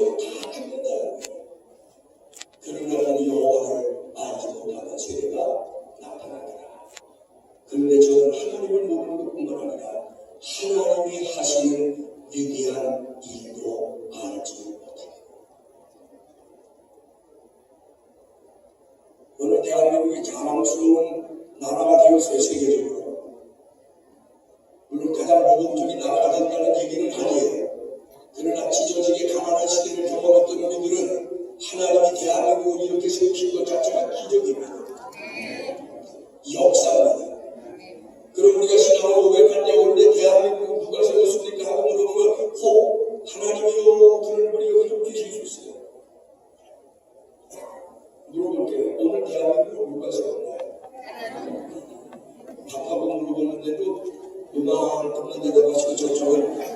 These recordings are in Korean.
죽어도 다 죽는다. 그러나 여호와를 알지 못하는 세대가 나타나더라. 그런데 저는 하나님을 모르는 것뿐만 아니라 하나님이 하시는 위대한 일도 알지 못합니다. 오늘 대한민국이 자랑스러운 나라가 되었어요, 세계적으로. 물론 가장 모범적인 나라가 된다는 얘기는 아니에요. 그러나 지저지게 가난한 시대를 경험했던 우리들은 하나님이 대한민국을 이렇게 세우신 것 자체가 기적입니다. 역사입니다. 그럼 우리가 신앙을 때 오늘 대한민국 누가 세웠습니까 하고 물어보면 혹 하나님이요 그런 분이 여기 좀 계실 수 있어요. 물어볼게요. 오늘 대한민국을 누가 세웠나요? 답하고 물어보는데도 요만큼만 대답하시고 저쪽은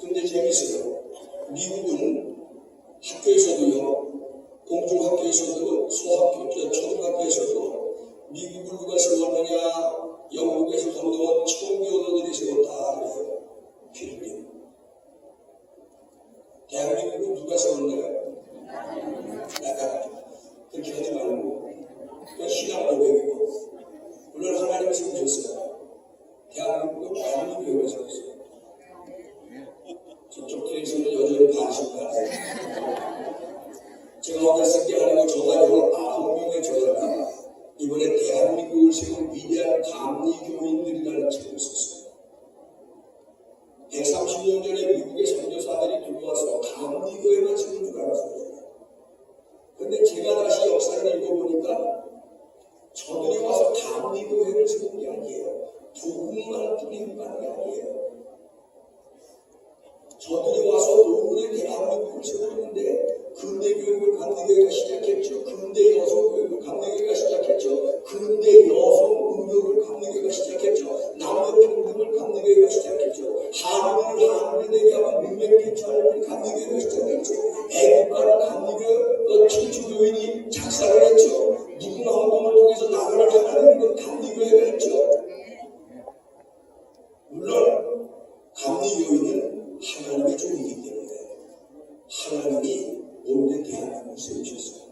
근데 재밌어요. 미국은 학교에서도요, 공중학교에서도, 소학교, 저 초등학교에서도 미국을 누가 세웠느냐, 영국에서 건너온 청교도들이 세웠다 그래요. 필리핀. 대한민국은 누가 세웠나요? 약간 그렇게 하지 말고 그 신앙 세운 위대한 감리 교인들이라는 책을 썼어요. 130년 전에 미국의 선교사들이 들어와서 감리교회만 세운 줄 알았어요. 근데 제가 다시 역사를 읽어보니까 저들이 와서 감리교회를 세운 게 아니에요. 복음만 뿌리고 가는 게 아니에요. 저들이 와서 오늘의 대한민국을 세우는데 근대 교육을 감리교회가 감리교회 시작했죠. 한국을 한국에 대하면 문명기초를 감리교회로 시작했죠. 애국가를 감리교회 천주교인이 작사를 했죠. 누구나 운동을 통해서 나라를 향하는 건 감리교회가 했죠. 물론 감리교회는 하나님의 종이기 때문에 하나님이 모든 대안을 세우셨어요.